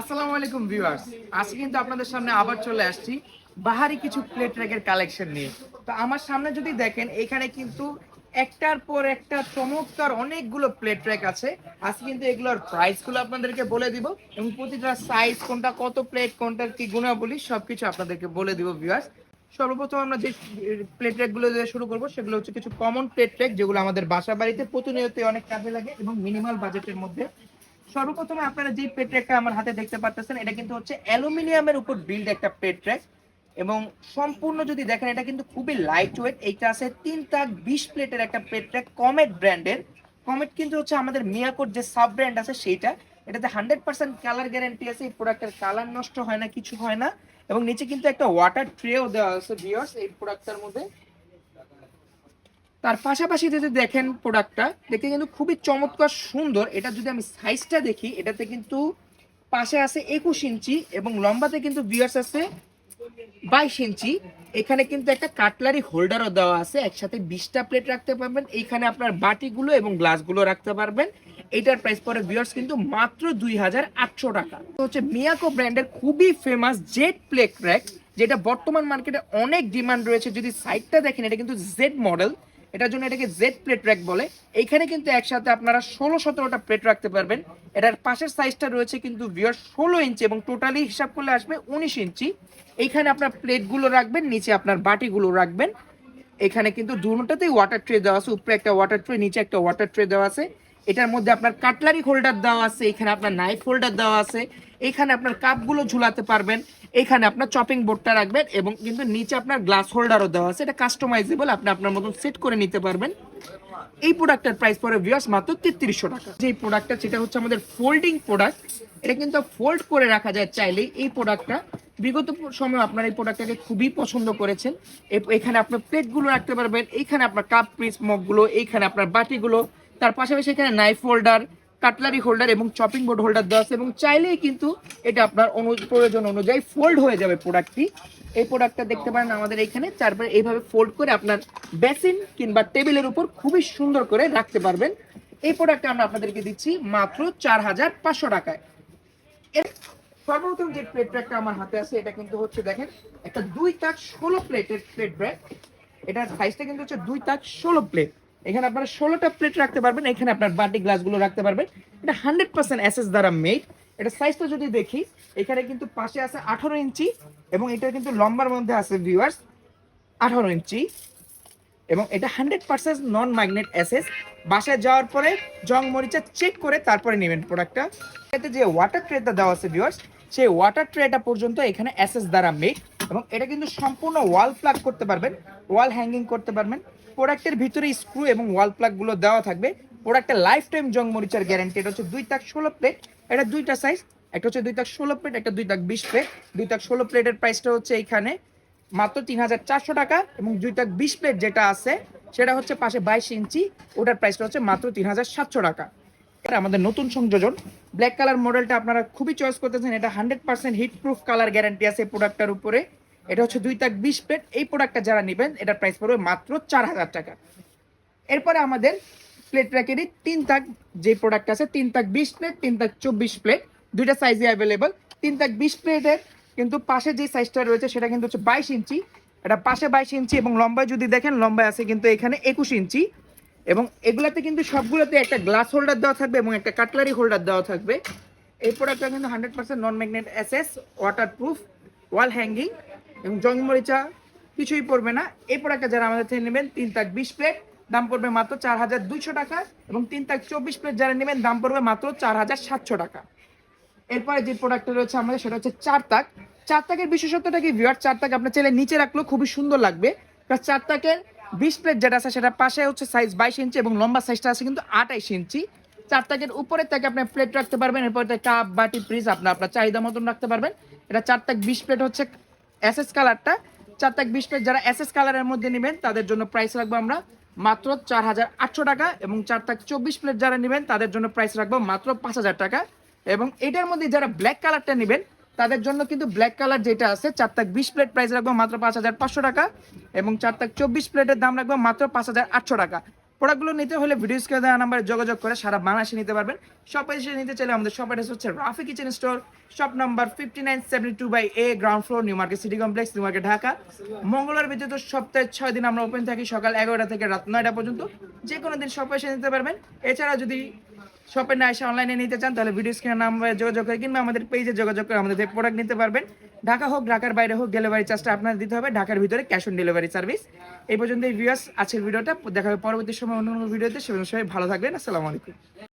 আসসালামু আলাইকুম ভিউয়ার্স। আজকে কিন্তু আপনাদের সামনে আবার চলে আসছি বাহারি কিছু প্লেট র্যাকের কালেকশন নিয়ে। তো আমার সামনে যদি দেখেন, এখানে কিন্তু একটার পর একটা চমৎকার অনেকগুলো প্লেট র্যাক আছে। আজকে কিন্তু এগুলোর প্রাইসগুলো আপনাদেরকে বলে দিব এবং প্রতিটা সাইজ কোনটা, কত প্লেট কোনটার কি গুণাবলী, সবকিছু আপনাদেরকে বলে দিব ভিউয়ার্স। সর্বপ্রথম আমরা যে প্লেট র্যাকগুলো দিয়ে শুরু করব, সেগুলো হচ্ছে কিছু কমন প্লেট র্যাক যেগুলো আমাদের বাসা বাড়িতে প্রতিনিয়ত অনেক কাজে লাগে এবং মিনিমাল বাজেটের মধ্যে সর্বপ্রথমে আপনারা যে প্লেট ট্র্যাকটা আমার হাতে দেখতে পাচ্ছেন এটা কিন্তু হচ্ছে অ্যালুমিনিয়ামের উপর বিল্ড একটা প্লেট ট্র্যাক এবং সম্পূর্ণ যদি দেখেন, এটা কিন্তু খুবই লাইট ওয়েট এইটা আছে তিন তাক বিশ প্লেটের একটা পেট ট্র্যাক কমেট ব্র্যান্ডের কমেট কিন্তু হচ্ছে আমাদের মিয়াকোর যে সাব ব্র্যান্ড আছে সেইটা। এটাতে হান্ড্রেড পার্সেন্ট কালার গ্যারান্টি আছে, এই প্রোডাক্টের কালার নষ্ট হয় না, কিছু হয় না। এবং নিচে কিন্তু একটা ওয়াটার ট্রেও দেওয়া আছে ভিওর্স এই প্রোডাক্টটার মধ্যে। তার পাশাপাশি যদি দেখেন প্রোডাক্টটা দেখতে কিন্তু খুবই চমৎকার সুন্দর। এটা যদি আমি সাইজটা দেখি, এটাতে কিন্তু পাশে আছে একুশ ইঞ্চি এবং লম্বাতে কিন্তু বিয়ার্স আছে বাইশ ইঞ্চি। এখানে কিন্তু একটা কাটলারি হোল্ডারও দেওয়া আছে, একসাথে বিশটা প্লেট রাখতে পারবেন। এইখানে আপনার বাটিগুলো এবং গ্লাসগুলো রাখতে পারবেন। এটার প্রাইস পরে ভিউয়ার্স কিন্তু মাত্র দুই হাজার আটশো টাকা। তো হচ্ছে মিয়াকো ব্র্যান্ডের খুবই ফেমাস জেড প্লেট র্যাক যেটা বর্তমান মার্কেটে অনেক ডিমান্ড রয়েছে। যদি সাইডটা দেখেন, এটা কিন্তু জেড মডেল এটার জন্য এটাকে জেড প্লেট র্যাক বলে। এইখানে কিন্তু একসাথে আপনারা ষোলো সতেরোটা প্লেট রাখতে পারবেন। এটার পাশের সাইজটা রয়েছে কিন্তু ভিওর ষোলো ইঞ্চি এবং টোটালি হিসাব করলে আসবে উনিশ ইঞ্চি এইখানে আপনার প্লেটগুলো রাখবেন, নিচে আপনার বাটিগুলো রাখবেন। এখানে কিন্তু দুটাতেই ওয়াটার ট্রে দেওয়া আছে, উপরে একটা ওয়াটার ট্রে নিচে একটা ওয়াটার ট্রে দেওয়া আছে। এটার মধ্যে আপনার কাটলারি হোল্ডার দেওয়া আছে, এখানে আপনার নাইফ হোল্ডার দেওয়া আছে, এখানে আপনার কাপগুলো ঝুলাতে পারবেন, এখানে আপনার চপিং বোর্ডটা রাখবেন এবং কিন্তু নিচে আপনার গ্লাস হোল্ডারও দেওয়া আছে, এটা কাস্টমাইজেবল আপনি আপনার মতন সেট করে নিতে পারবেন। এই প্রোডাক্টের প্রাইস পড়ে ভিউয়ার্স মাত্র তেত্রিশশো টাকা। যে প্রোডাক্টটা সেটা হচ্ছে আমাদের ফোল্ডিং প্রোডাক্ট এটা কিন্তু ফোল্ড করে রাখা যায় চাইলেই এই প্রোডাক্টটা বিগত সময় আপনার এই প্রোডাক্টটাকে খুবই পছন্দ করেছেন। এখানে আপনার প্লেটগুলো রাখতে পারবেন এইখানে আপনার কাপ পিস মগগুলো এইখানে আপনার বাটিগুলো তার পাশাপাশি এখানে নাইফ হোল্ডার কাটলারি হোল্ডার এবং চপিং বোর্ড হোল্ডার দেওয়া আছে এবং চাইলেই কিন্তু এটা আপনার অনু- প্রয়োজন অনুযায়ী ফোল্ড হয়ে যাবে প্রোডাক্টটি এই প্রোডাক্টটা দেখতে পারেন আমাদের এখানে তারপরে এইভাবে ফোল্ড করে আপনার বেসিন কিংবা টেবিলের উপর খুবই সুন্দর করে রাখতে পারবেন। এই প্রোডাক্টটা আমরা আপনাদেরকে দিচ্ছি মাত্র চার হাজার পাঁচশো টাকায়। এর সর্বপ্রথম যে প্লেট ব্যাগটা আমার হাতে আছে, এটা কিন্তু হচ্ছে দেখেন, একটা দুই তাক ষোলো প্লেটের প্লেট ব্যাগ এটার সাইজটা কিন্তু হচ্ছে দুই তাক ষোলো প্লেট এখানে আপনারা ষোলোটা প্লেট রাখতে পারবেন, এখানে আপনার বাটি গ্লাসগুলো রাখতে পারবেন। এটা হান্ড্রেড পার্সেন্ট এসএস দ্বারা মেড এটা সাইজটা যদি দেখি, এখানে কিন্তু পাশে আছে আঠারো ইঞ্চি এবং এটা কিন্তু লম্বার মধ্যে আছে ভিউয়ার্স আঠারো ইঞ্চি। এবং এটা hundred percent non magnet assess বাসায় যাওয়ার পরে জং মরিচা চেক করে তারপরে নেবেন প্রোডাক্টটা এতে যে ওয়াটার ট্রেটা দেওয়া আছে ভিউয়ার্স সেই ওয়াটার ট্রেটা পর্যন্ত এখানে অ্যাসেস দ্বারা মেড এবং এটা কিন্তু সম্পূর্ণ ওয়াল প্লাগ করতে পারবেন ওয়াল হ্যাঙ্গিং করতে পারবেন। প্রোডাক্টের ভিতরে স্ক্রু এবং ওয়াল প্লাগগুলো দেওয়া থাকবে। প্রোডাক্টের লাইফ টাইম জং মরিচার গ্যারান্টি এটা হচ্ছে দুই তাক ষোলো প্লেট এটা দুইটা সাইজ একটা হচ্ছে দুই তাক ষোলো প্লেট একটা দুই তাক বিশ প্লেট দুই তাক ষোলো প্লেটের প্রাইসটা হচ্ছে এইখানে মাত্র তিন হাজার চারশো টাকা এবং দুই তাক বিশ প্লেট যেটা আছে, সেটা হচ্ছে পাশে বাইশ ইঞ্চি, ওটার প্রাইসটা হচ্ছে মাত্র তিন হাজার সাতশো টাকা। আমাদের নতুন সংযোজন ব্ল্যাক কালার মডেলটা আপনারা খুবই চয়েস করতেছেন, এটা hundred percent heat proof colour guarantee আছে প্রোডাক্টটার উপরে। এটা হচ্ছে দুই তাক বিশ প্লেট এই প্রোডাক্টটা যারা নেবেন, এটার প্রাইস পড়বে মাত্র চার হাজার টাকা। এরপরে আমাদের প্লেট র্যাকেরই তিন তাক যে প্রোডাক্ট আছে, তিন তাক বিশ প্লেট তিন তাক চব্বিশ প্লেট দুইটা সাইজে অ্যাভেলেবল তিন তাক বিশ প্লেটের কিন্তু পাশে যে সাইজটা রয়েছে, সেটা কিন্তু হচ্ছে বাইশ ইঞ্চি। এটা পাশে বাইশ ইঞ্চি এবং লম্বায় যদি দেখেন, লম্বায় আছে কিন্তু এখানে একুশ ইঞ্চি। এবং এগুলাতে কিন্তু সবগুলোতে একটা গ্লাস হোল্ডার দেওয়া থাকবে এবং একটা কাটলারি হোল্ডার দেওয়া থাকবে। এই প্রোডাক্টটা কিন্তু hundred percent non magnet SS water proof wall hanging এবং জং মরিচা কিছুই পড়বে না। এই প্রোডাক্টটা যারা আমাদের থেকে নেবেন, তিন তাক বিশ প্লেট দাম পড়বে মাত্র চার হাজার দুইশো টাকা এবং তিন তাক চব্বিশ প্লেট যারা নেবেন, দাম পড়বে মাত্র চার হাজার সাতশো টাকা। এরপরে যে প্রোডাক্টটা রয়েছে আমাদের, সেটা হচ্ছে চার তাক। চার তাকের বিশেষত্বটা কি ভিউয়ার চার তাক আপনার চাইলে নিচে রাখলেও খুবই সুন্দর লাগবে। চার তাকের বিশ প্লেট যেটা আছে সেটা পাশে হচ্ছে সাইজ বাইশ ইঞ্চি এবং লম্বা সাইজটা আছে কিন্তু আঠাইশ ইঞ্চি। চার তাকের উপরে তাকে আপনি প্লেট রাখতে পারবেন, এরপর কাপ বাটি ফ্রিজ আপনার আপনার চাহিদা মতন রাখতে পারবেন। এটা চার তাক বিশ প্লেট হচ্ছে এসএস কালারটা চার তাক বিশ প্লেট যারা এসএস কালারের মধ্যে নেবেন, তাদের জন্য প্রাইস রাখব আমরা মাত্র চার হাজার আটশো টাকা এবং চার তাক চব্বিশ প্লেট যারা নেবেন, তাদের জন্য প্রাইস রাখব মাত্র পাঁচ হাজার টাকা। এবং এটার মধ্যে যারা ব্ল্যাক কালারটা নেবেন তাদের জন্য কিন্তু ব্ল্যাক কালার যেটা আছে, চার তাক বিশ প্লেট প্রাইস রাখব মাত্র পাঁচ হাজার পাঁচশো টাকা এবং চার তাক চব্বিশ প্লেটের দাম রাখব মাত্র পাঁচ হাজার আটশো টাকা। প্রোডাক্টগুলো নিতে হলে ভিডিও স্ক্রিনে দেওয়া নাম্বারে যোগাযোগ করে সারা বাংলাদেশে নিতে পারবেন। শপে এসে নিতে চাইলে আমাদের শপ অ্যাড্রেস হচ্ছে Rafi kitchen store shop number fifty nine seventy two by A ground floor new market city complex new market Dhaka মঙ্গলবার ব্যতীত সপ্তাহে ছয় দিন আমরা ওপেন থাকি সকাল এগারোটা থেকে রাত নয়টা পর্যন্ত। যে কোনো দিন শপে এসে নিতে পারবেন। এছাড়া যদি শপে না এসে অনলাইনে নিতে চান, তাহলে ভিডিও স্ক্রিনের নাম্বারে যোগাযোগ করে কিংবা আমাদের পেজে যোগাযোগ করে আমাদের প্রোডাক্ট নিতে পারবেন। ঢাকা হোক, ঢাকার বাইরে হোক ডেলিভারি চার্জটা আপনার দিতে হবে। ঢাকার ভিতরে ক্যাশ অন ডেলিভারি সার্ভিস এই পর্যন্ত এই ভিউয়ার্স আজকের ভিডিওটা। দেখা হবে পরবর্তী সময় অন্য কোনো ভিডিওতে সেজন্য সবাই ভালো থাকবেন। আসসালামু আলাইকুম।